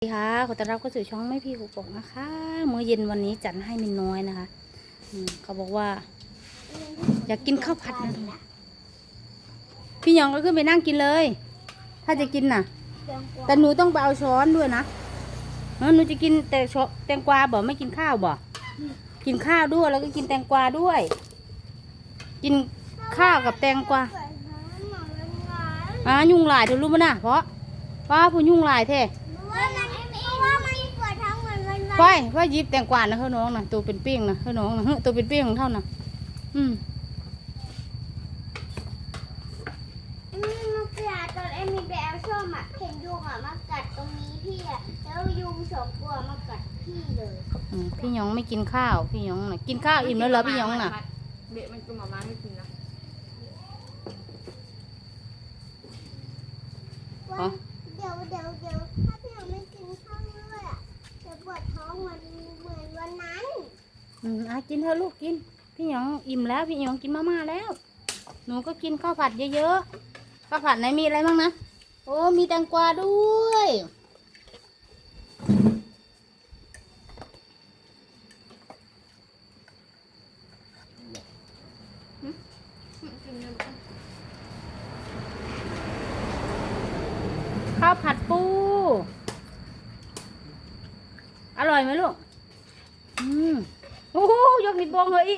สวัสดีค่ะขอต้อนรับเข้าสู่ช่องไม่พี่กุกกนะคะมื้อเย็นวันนี้จัดให้มินน้อยนะคะอืเขาบอกว่า อยากกินข้าวผัดนะพี่หยองก็ขึ้นไปนั่งกินเลย ถ้าจะกินน่ะ แต่หนูต้องไปเอาช้อนด้วยนะหนูจะกินแต่ช้อแตงกวาบ่ไม่กินข้าวบ่กินข้าวด้วยแล้วก็กินแตงกวาด้วย กินข้าวกับแตงกวาอ่ายุ่งหลายเธอรู้มั้ยนะเพราะว่าผู้ยุ่งหลายแท้ ไฟไฟหยิบแตงกวานะเฮ้าน้องนะตัวเป็นเปี้ยงนะเฮ้าน้องนะเฮ้ยตัวเป็นเปี้ยงของเท่านะอืมตอนเอ็มมีไปเอาส้มอะเห็นยุงอะมากัดตรงนี้พี่อะแล้วยุงสองตัวมากัดพี่เลยอืมพี่หยองไม่กินข้าว พี่หยองนะกินข้าวอิ่มแล้วเหรอพี่หยองน่ะเด็กมันกินหมาม่าไม่กินนะอ๋อ เดี๋ยวเดี๋ยวเดี๋ยวถ้า เหมือนเหมือนวันนั้นอืมอะกินเถอะลูกกิน พี่หยองอิ่มแล้วพี่หยองกินมาม่าแล้ว หนูก็กินข้าวผัดเยอะๆข้าวผัดไหนมีอะไรบ้างนะ โอ้มีแตงกวาด้วย กินเลย ข้าวผัดปู อร่อยไหมลูกอืมโอ้โห ยกนิ้วโป้งเฮ้ย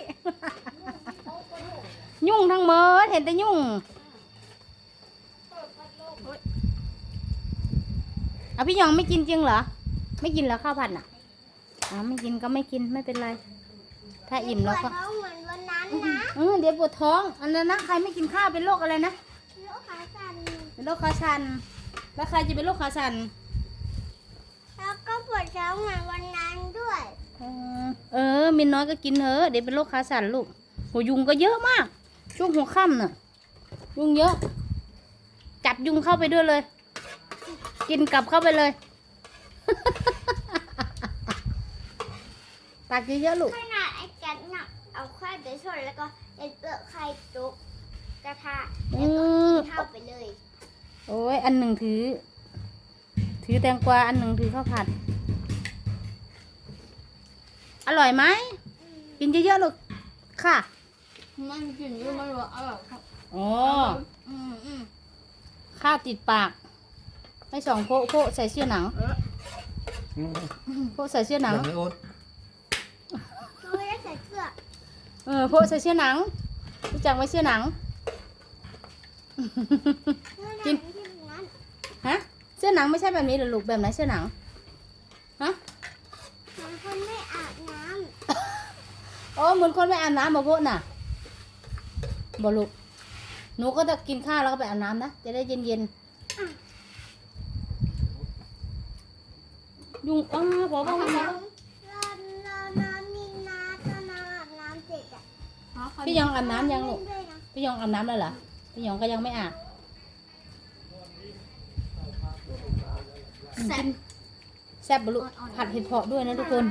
ยุ่งทั้งเมิดเห็นแต่ยุ่งเอาพี่หยองไม่กินจริงเหรอ ไม่กินเหรอข้าวผัดน่ะอ๋อไม่กินก็ไม่กินไม่เป็นไร ถ้าอิ่มปแล้ววดก็ท้องเหมือนวันนั้นนะเออเดี๋ยวปวดท้อง อันนั้นนะใครไม่กินข้าวเป็นโรคอะไรนะลูกขาสั่นเป็นโรคขาชัน แล้วใครจะเป็นโรคขาชันแล้วก็ปวดท้องเหมือนวันนั้นด้วย เออเออมินน้อยก็กินเถอะเดี๋ยวเป็นโรคขาสั่นลูกหัวยุงก็เยอะมาก ช่วงหัวค่ำน่ะ ยุงเยอะ จับยุงเข้าไปด้วยเลย กินกลับเข้าไปเลย ตักเยอะๆลูกขนาดไอ้กัดน่ะเอาไข่ไปชนแล้วก็เอ็นเปลือกไข่จุกกระทะอืแล้วก็มเข้าไปเลย โอ้ยอันหนึ่งถือ ถือแตงกวาอันหนึ่งถือข้าวผัด อร่อยไหมกินเยอะๆลูกค่ะมันกินอยังไม่รู้ว่าอร่อยครับอ๋ออืมอืมข้าวติดปากไม่สองโพะโพะใส่เสื้อหนังโพะใส่เสื้อหนังไม่โอ๊ตเขาไม่ได้ใส่เสื้อเออโพะใส่เสื้อหนังรู้จักไหมเสื้อหนังกินที่นั้นฮะเสื้อหนังไม่ใช่แบบนี้เหรอลูกแบบไหนเสื้อหนังฮะเหมือน คนไม่อาบน้โอ้เหมือนคนไม่อาบน้ำมาโพะน่ะบอลูกหนูก็จะกินข้าวแล้วก็ไปอาบน้ำนะ จะได้เย็นๆ ยุงอ้าวบอกว่าำวันนี้รอรอน้ำมีน้ำตอนน้ำอาบน้ำเสร็จอะพี่ยองอาบน้ำยังลูกเล่นด้วยนะพี่ยองอาบน้ำแล้วเหรอ พี่ยองก็ยังไม่อาบแซ่บ แซ่บบลูกผัดเห็ดเพาะด้วยนะทุกคน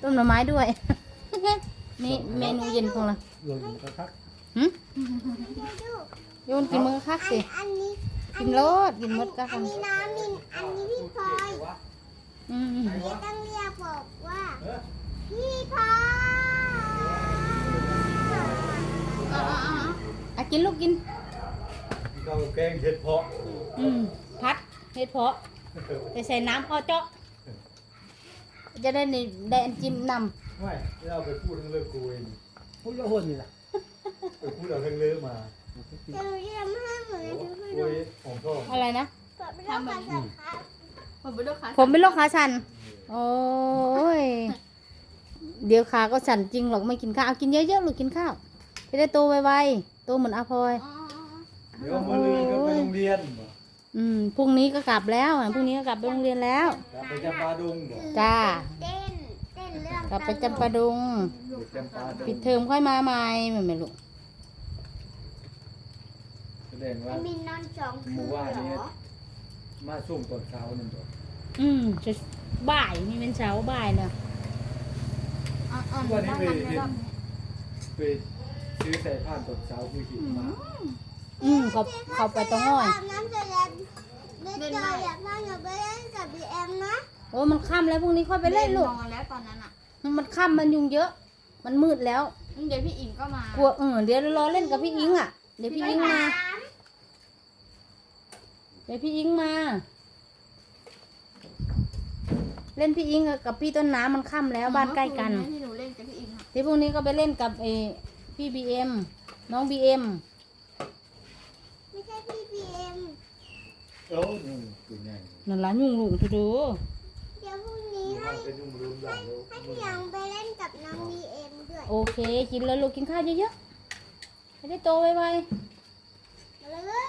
ต้มหน่อไม้ด้วย นี่เมนูเย็นของเราโยนกระทักหึดูโยนกินมือคักสิ อันนี้กินโลดกินหมดก็อักันนนี้น้ำมินอันนี้พี่พลอยอืมพี่ต้องเรียกบอกว่า พี่พลอยอะกินลูกกินข้าวแกงเห็ดเพาะอืม พัดเห็ดเพาะ ไปใส่น้ำพอเจาะ จะได้ในได้อันจิ้มนไม่เราไปพูดทั้งเรื่องกูเองพูดแล้วคนนี่แหละไปพูดเอาทั้งเรื่องมาเดี๋ยวหนูจะทำให้เหมือนในทุกคนโอ้ยของพ่อำอะไรนะเปิดไม่ต้องการสั่งครับผมเป็นลูกค้าผมเป็นโรคขาสั่นโอ้ยเดี๋ยวขาก็สั่นจริงหรอกไม่กินข้าวเอากินเยอะๆลูกกินข้าวจะได้โตไวๆโตเหมือนอาพลอยอ๋อเดี๋ยวมาลืนก็ไปโรงเรียนบ่อื มพรุ่งนี้ก็กลับแล้วอะพรุ่งนี้ก็กลับไปโรงเรียนแล้ว กลับไปจำปาดุงบ่จ้า เต้นเต้นเรื่องกลับไปจำปาดุงเด็กจำปาดุงปิดเทอมค่อยมาใหม่ไม่ไม่ลูกแสดงว่ามันมีนอนสองคืนเหรอมาซุ่มตอนเช้านั่นบ่อืมจะบ่ายนี่เป็นเช้าบ่ายเนอะอ่อนวันๆนี้บ้างไปกันเห็ไม่นรอบไปซื้อใส่ผ้านตอนเช้าคือหิวมา อืมเขาเขาไปตรงอ้อยอาบน้ำเสร็จแล้วเดี๋ยวเจออยากนั่งกับไปเล่นกับบีเอ็มนะโอ้มันค่ำแล้วพรุ่งนี้ค่อยไปเล่นลูกนอนแล้วตอนนั้นอะ มันค่ำมันยุงเยอะ มันมืดแล้วเดี๋ยวพี่อิงก็มากลัวเออเดี๋ยวรอเล่นกับพี่อิงอะ เดี๋ยวพี่อิงมา เดี๋ยวพี่อิงมา เล่นพี่อิงกับพี่ต้นน้ำมันค่ำแล้วบ้านใกล้กันที่หนูเล่นกับพี่อิงอะเดี๋ยวพรุ่งนี้ก็ไปเล่นกับเออพี่บีเอ็มน้องบีเอ็ม ไม่ใช่พี่บีเอ็มโอ้ยกินไงนั่นละยุงลุงทุดูเดี๋ยวพรุ่งนี้นี่ให้มันเป็นยุ่งลืมอย่างแล้วให้พี่ยังไปเล่นกับน้องบีเอ็มด้วย โอเค กินเลยลูกกินข้าวเยอะๆให้ได้โตไวมาเล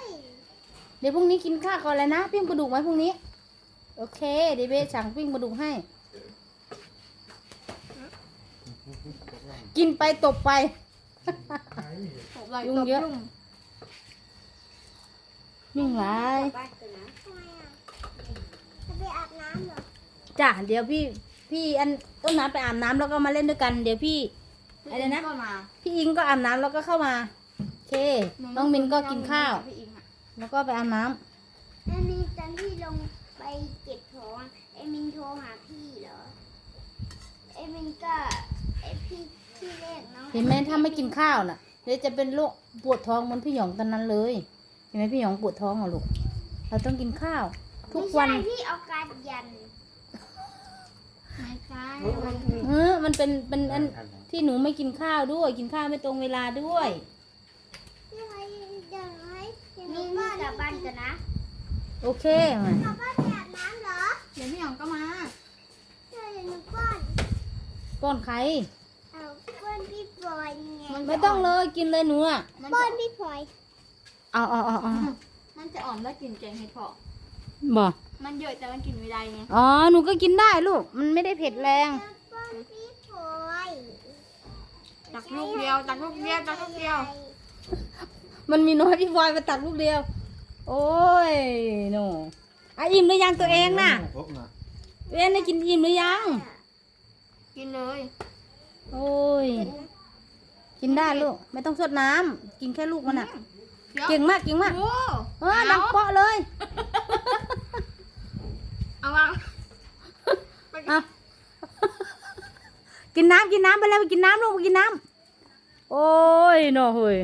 ยๆเดี๋ยวพรุ่งนี้กินข้าวก่อนเลยนะ ปิ้งปลาดุกไหมพรุ่งนี้ โอเค เดี๋ยวเบสสั่งปิ้งปลาดุกให้ กินไปตบไปตบไหล่ยุ่งตบเยอะยุ่ง ยุ่งหลายบ้านกันนะทำไมอะจะไปอาบน้ำเหรอจ้ะเดี๋ยวพี่พี่อันต้นน้ำไปอาบน้ำแล้วก็มาเล่นด้วยกัน เดี๋ยวพี่อะไรนะก็มาพี่อิงก็อาบน้ำแล้วก็เข้ามาโอเคน้องมินก็กินข้าวพี่อิงอะแล้วก็ไปอาบน้ำแล้วมีตอนที่ลงไปเก็บของเอมินโทรหาพี่เหรอเอมินก็ไอพี่พี่เรียกน้องเห็นไหมถ้าไม่กินข้าวน่ะเดี๋ยวจะเป็นโรคปวดท้องเหมือนพี่หยองตอนนั้นเลยเห็นไหมพี่หยองปวดท้องเหรอลูก เราต้องกินข้าว ทุกวันไม่ใช่พี่เอาการยันไม่ใช่เออมันเป็นเป็นอันที่หนูไม่กินข้าวด้วย กินข้าวไม่ตรงเวลาด้วย พี่ให้ยังให้มีมีกลับบ้านกันนะโอเคไหมกลับบ้านไปอาบน้ำเหรอเดี๋ยวพี่อิงก็มาเจอเดี๋ยวหนูป้อนป้อนใคร เอาป้อนพี่พลอยไงไม่ต้องเลยกินเลยหนูอะมันป้อจะนพี่พลอย เอาเอาเอาเอามันจะอ่อนแล้วกลิ่นแกงเห็ดเผาะบอกมันเยอะแต่มันกินไม่ได้ไงอ๋อ หนูก็กินได้ลูก มันไม่ได้เผ็ดแรงแล้วป้อนพี่พลอยตักลูกเดียวตักลูกเดียวตักลูกเดียวมันมีน้อยพี่บอยมาตักลูกเดียว โอ้ยหนูอะอิ่มหรือยังตัวเองน่ะพกนะตัวเองได้กินอิ่มหรือยัง กินเลยโอ้ย กินได้ลูก ไม่ต้องสดน้ำกินแค่ลูกมันอะ เดี๋ยวเก่งมากเก่งมากโอ้เออดังเปาะเลยเอาวางไปกินอะกินน้ำกินน้ำไปแล้วไปกินน้ำลูกไปกินน้ำโอ้ยหน่อเฮ้ย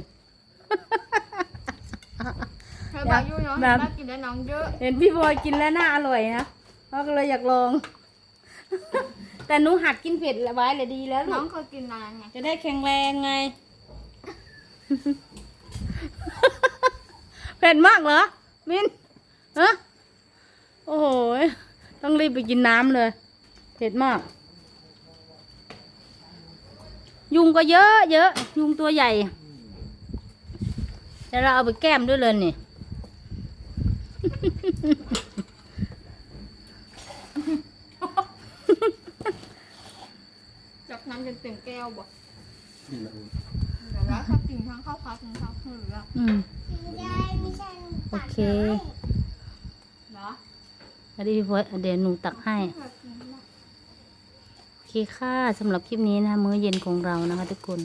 เธอบอกอยู่เนาะแบบ บ้านกินได้น้องเยอะเห็นพี่บอยกินแล้วน่าอร่อยนะเราก็เลยอยากลอง แต่หนูหัดกินเผ็ดไว้เลยดีแล้วลูน้องกเคยกินนานไงจะได้แข็งแรงไง เผ็ดมากเหรอ มินฮะโอ้โหยต้องรีบไปกินน้ำเลย เผ็ดมาก ยุงก็เยอะเยอะ ยุงตัวใหญ่เดี๋ยวเราเอาไปแก้มด้วยเลยนี่จากนั้นจะเต็มแก้วบ่กินแล้วเดี๋ยวแล้วถ้ากินทั้งข้าวผัดทั้งข้าวเหนียวอืม โอเคเหรออันนี้พี่พลอยเดี๋ยวหนูตักให้ โอเคค่ะสำหรับคลิปนี้นะ มื้อเย็นของเรานะคะทุกคน